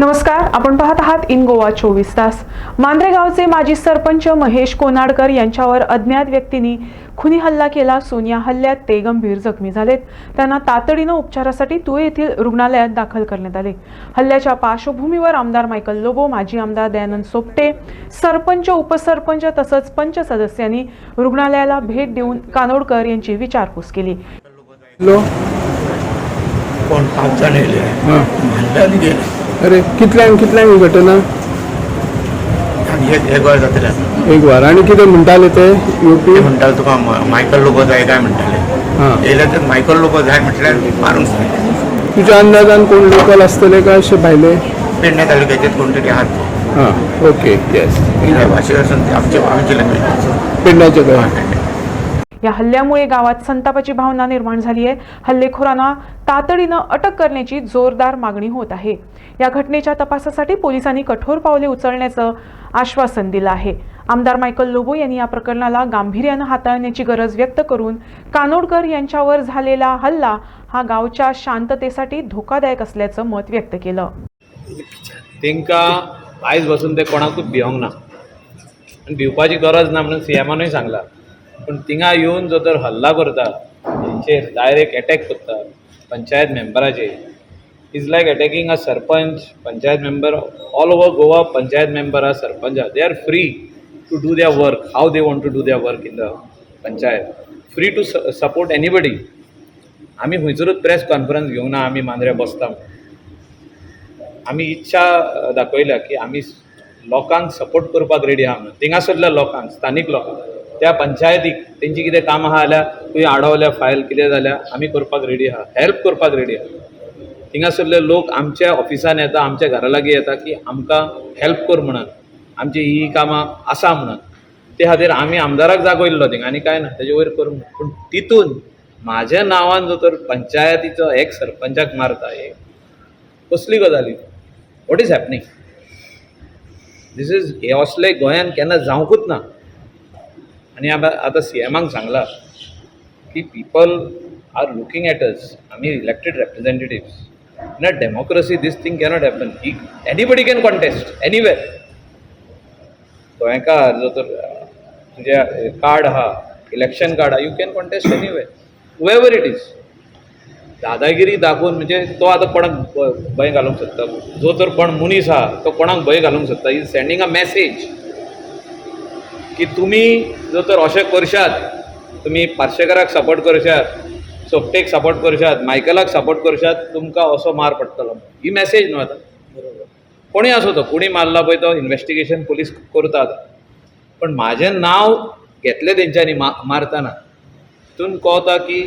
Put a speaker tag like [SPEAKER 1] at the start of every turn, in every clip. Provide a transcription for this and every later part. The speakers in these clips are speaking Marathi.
[SPEAKER 1] नमस्कार आपण पाहत आहात इन गोवा चोवीस तास. मांद्रे गावचे माजी सरपंच महेश कोनाडकर यांच्यावर अज्ञात व्यक्तींनी खुनी हल्ला केला. असून या हल्ल्यात ते गंभीर जखमी झालेत. त्यांना तातडीनं उपचारासाठी तुळे येथील रुग्णालयात दाखल करण्यात आले. हल्ल्याच्या पार्श्वभूमीवर आमदार मायकल लोबो माजी आमदार दयानंद सोपटे सरपंच उपसरपंच तसंच पंच सदस्यांनी रुग्णालयाला भेट देऊन कानोडकर यांची विचारपूस केली.
[SPEAKER 2] कोण? पाच जण गेले.
[SPEAKER 3] अरे कितल्यांक कितल्यांक घटना?
[SPEAKER 2] एक वर जातले
[SPEAKER 3] एक वार. आनी कितें म्हणटाले ते येवपी
[SPEAKER 2] ते म्हणटाले तुका मायकल लोबो जाय काय म्हणटाले.
[SPEAKER 3] हां.
[SPEAKER 2] येयले तर मायकल लोबो जाय म्हटल्यार मारून सांगले
[SPEAKER 3] तुज्या अंदाजान कोण लोकल आसतले काय अशे भायले?
[SPEAKER 2] पेडणे तालुक्याचे कोण तरी आहात.
[SPEAKER 3] हां ओके येस
[SPEAKER 2] ते आमचे आमचे
[SPEAKER 3] पिंडाचे काय
[SPEAKER 1] या हल्ल्यामुळे गावात संतापाची भावना निर्माण झाली आहे. हल्लेखोरांना तातडीनं अटक करण्याची जोरदार मागणी होत आहे. या घटनेच्या तपासासाठी पोलिसांनी कठोर पावले उचलण्याचं आश्वासन दिलं आहे. आमदार मायकल लोबो यांनी या प्रकरणाला गांभीर्यानं हाताळण्याची गरज व्यक्त करून कानोडकर यांच्यावर झालेला हल्ला हा गावच्या शांततेसाठी धोकादायक असल्याचं मत व्यक्त केलं.
[SPEAKER 4] तेंका आयज बसून ते कोणाकूच भिवंक ना. भिवपाची गरज ना म्हणून सीएमानूय सांगला. पूण तिंगा येवन जो तर हल्ला करता तेंचेर डायरेक्ट अटॅक करता panchayat मेंबराचेर is like attacking a sarpanch panchayat member all over Goa panchayat member are sarpanch. They are free to do the work how they want to do the work in the panchayat free to support anybody आमी खंयसरूच प्रेस कॉन्फरन्स घेवंक ना आमी मांद्रे बसता आमी इच्छा दाखयल्या की आमी लोकांक सपोर्ट करपाक रेडी आहा म्हणून. थिंगासरल्या लोकांक स्थानीक लोकांक. त्या पंचायतीक तेंची कितें काम आहा जाल्यार तुवें आडवल्या फायल कितें जाल्या आमी करपाक रेडी आहा हेल्प करपाक रेडी आहा थिंगासरले लोक आमच्या ऑफिसान येता आमच्या घरा लागीं येता की आमकां हेल्प कर म्हणून आमची ही कामां आसा म्हणून ते खातीर आमी आमदाराक जागोयल्लो थिंगा. आनी कांय ना तेजे वयर करूंक ना. पूण तितून म्हाज्या नांवान जो तर पंचायतीचो एक सरपंचाक मारता हे कसली गजाली what is happening this is हे असले गोंयान केन्ना जावंकूच ना. आनी आता आतां सी एमाक सांगला की people are looking at us आमी elected representatives in a democracy this thing cannot happen he anybody can contest anywhere गोंयकार जो तर अ, कार्ड आहा इलेक्शन कार्ड आहा you can contest anywhere wherever it is दादागिरी दाखोवन म्हणजे तो आतां कोणाक भंय घालूंक सोदता जो तर कोण मनीस आहा तो कोणाक भंय घालूंक सोदता इज सेंडींग अ मेसेज की तुमी जर तर अशें करशात तुमी पार्शेकाराक सपोर्ट करशात सोपटेक सपोर्ट करशात मायकलाक सपोर्ट करशात तुमकां असो मार पडटलो ही मॅसेज न्हू आतां. कोणीय आसूं तो कोणी मारला पळय तो इन्वेस्टिगेशन पुलीस करता आतां पण म्हाजें नांव घेतलें तेंच्यांनी मा मारतना. तितून कळटा की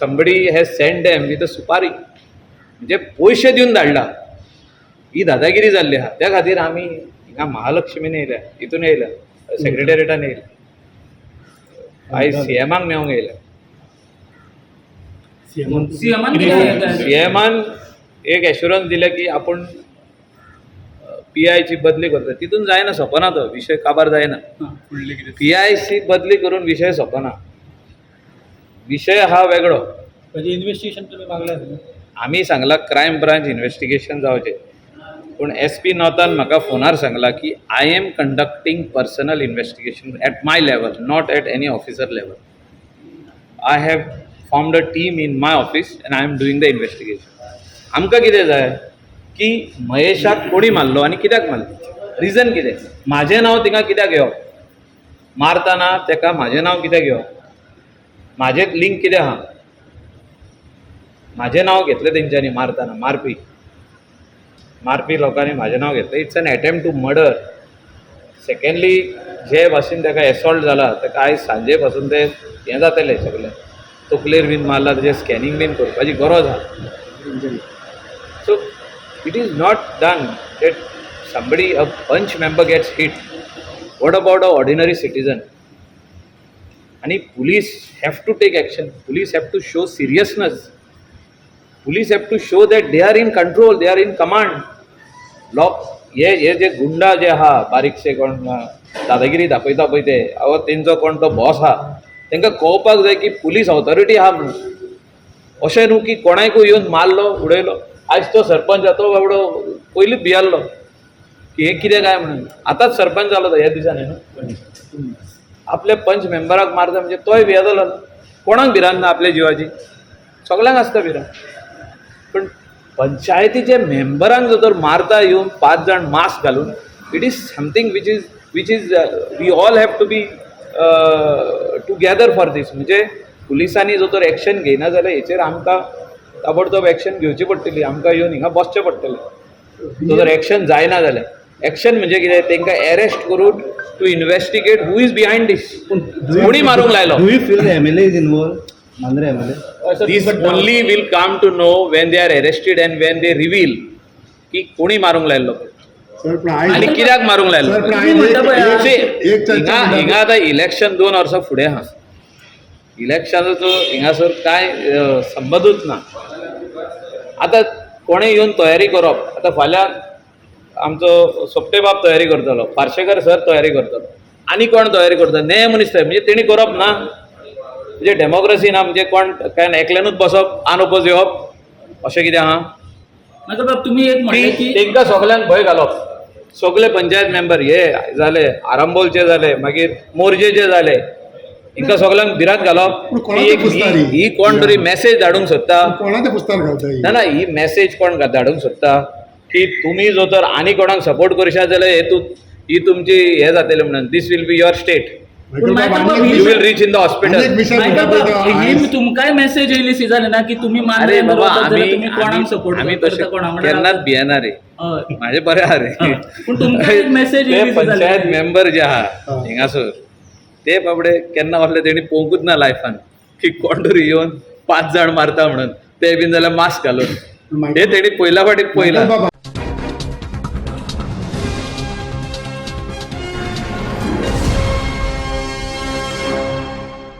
[SPEAKER 4] समबडी हे सेंड डॅम विथ अ सुपारी. म्हणजे पयशे दिवन धाडला. ही दादागिरी जाल्ली आहा त्या खातीर आमी हिंगा महालक्ष्मीन येयल्या हितून येयल्या आयज सी एमाक मेळोंक येयल्या
[SPEAKER 5] सीएमान
[SPEAKER 4] सी एक एश्युरन्स दिले की आपूण पी आयची बदली करता तितून जायना सोंपना तो. विशय काबार जायना.
[SPEAKER 5] फुडलें कितें?
[SPEAKER 4] पी आयची बदली करून विशय सोंपना विशय हा वेगळो.
[SPEAKER 5] म्हणजे इन्व्हेस्टिगेशन तुम्ही मागल्या
[SPEAKER 4] आमी सांगला क्रायम ब्रांच इन्व्हेस्टिगेशन जावचें पूण एस पी नॉर्थान म्हाका फोनार सांगला की I am conducting personal investigation at my level not at any officer level I have formed a team in my office and I am doing the investigation आमकां कितें जाय? की महेशाक कोणी मारलो आनी कित्याक मारलो? रिजन कितें? म्हाजें नांव थिंगा कित्याक घेवप? मारताना तेका म्हाजें नांव कित्याक घेवप? म्हाजें लिंक कितें आहा म्हाजें नांव घेतलें तेंच्यांनी मारताना मारपी मारपी लोकांनी म्हाजें नांव घेतलें. It's an attempt to murder secondly जे भाशेन ताका एसॉल्ट जाला ताका आयज सांजे पासून ते हें जातलें सगळें तकलेर बीन मारला तेजें स्कॅनिंग बीन करपाची गरज आहा. So it is not done that somebody a panch member gets hit what about a ordinary citizen आणि police have to take action police have to show seriousness police have to show that they are in control they are in command lock हे हे जे गुंडा जे आहा बारीकशे कोण दादागिरी दाखयता पळय ते अहो तेंचो कोण तो बॉस आहा तांकां कळपाक जाय की पुलीस ऑथॉरिटी आहा म्हणून. अशें न्हू की कोणायकूय येवन मारलो उडयलो. आयज तो सरपंच तो बाबडो पयलींच भियाल्लो की हे कितें काय म्हणून? आतांच सरपंच जालो तो ह्या दिसांनी न्हू. आपले पंच मेंबराक मारता म्हणजे तोय भियेतलो न्हू कोणाक भिरांत ना आपल्या जिवाची? सगळ्यांक आसता भिरांत. पण पंचायतीचे मेंबरांक जर तर मारता येवन पांच जाण मास्क घालून it is something which is which is we all have to be together for this म्हणजे पुलिसांनी जर तर एक्शन घेयना जाल्यार हेचेर आमकां ताबडतोब एक्शन घेवची पडटली. आमकां येवन हिंगा बसचें पडटलें. जर एक्शन जायना जाल्यार एक्शन म्हणजे कितें? तांकां एरेस्ट करून to investigate who is behind this कोणी मारूंक लायलो?
[SPEAKER 6] MLA is involved? Mandre MLA?
[SPEAKER 4] This only will come to know when they are arrested and when they reveal. की कोणी मारूंक लायल्लो
[SPEAKER 7] सर पण आयज
[SPEAKER 4] आनी कित्याक मारूंक लायल्लो
[SPEAKER 7] सर पण एक- एक चर्चा
[SPEAKER 4] हिंगा
[SPEAKER 7] म्हणटा-
[SPEAKER 4] हिंगा आतां इलेक्शन दोन वर्सां फुडें आहा इलेक्शनाचो हिंगासर कांय अ, संबंदूच ना आतां कोणें येवन तयारी करप आतां फाल्यां आमचो सोपटे बाब तयारी करतलो पार्शेकर सर तयारी करतलो आनी कोण तयारी करता ने मनीस तयारी म्हणजे तेणी करप ना म्हणजे डेमोक्रेसी ना म्हणजे कोण काय एकल्यानूच बसप आन ओपोज येवप अशें कितें आहा
[SPEAKER 5] बाब तुम्ही एक म्हणले
[SPEAKER 4] ती
[SPEAKER 5] की
[SPEAKER 4] तांकां सगल्यांक भंय घालप. सगळे पंचायत मेंबर हे जाले आरांबोलचे जाले मागीर मोरजेचे जाले हिंका सगल्यांक भिरांत घालप. एक? ही कोण तरी मेसेज धाडूंक सोदता.
[SPEAKER 7] ही?
[SPEAKER 4] ना ना ही मेसेज कोण धाडूंक सोदता? की तुमी जो तर आनी कोणाक सपोर्ट करशात जाल्यार हे तू ही तुमची हे जातले म्हणून. This will be your state
[SPEAKER 5] ही- ही तुमकांय मेसेज येयली सी जालें ना की तुम्ही मानले
[SPEAKER 4] बाबा आमी
[SPEAKER 5] तुम्ही कोणाक सपोर्ट
[SPEAKER 4] आमी
[SPEAKER 5] करता
[SPEAKER 4] तशें
[SPEAKER 5] कोणा
[SPEAKER 4] केन्नाच भियेना रे माझे बरे आहा. रे
[SPEAKER 5] हा. पूण तुमकां एक येयली जाल्यार.
[SPEAKER 4] पंचायत मेंबर जे आहा
[SPEAKER 7] हा.
[SPEAKER 4] हिंगासर ते बाबडे केन्ना असले तेणी पळोवंकूच ना लायफान की कोण तरी येवन पांच जाण मारता म्हणून. ते बीन जाल्यार मास्क घालून. हे तेणी पयल्या फाटीक पयला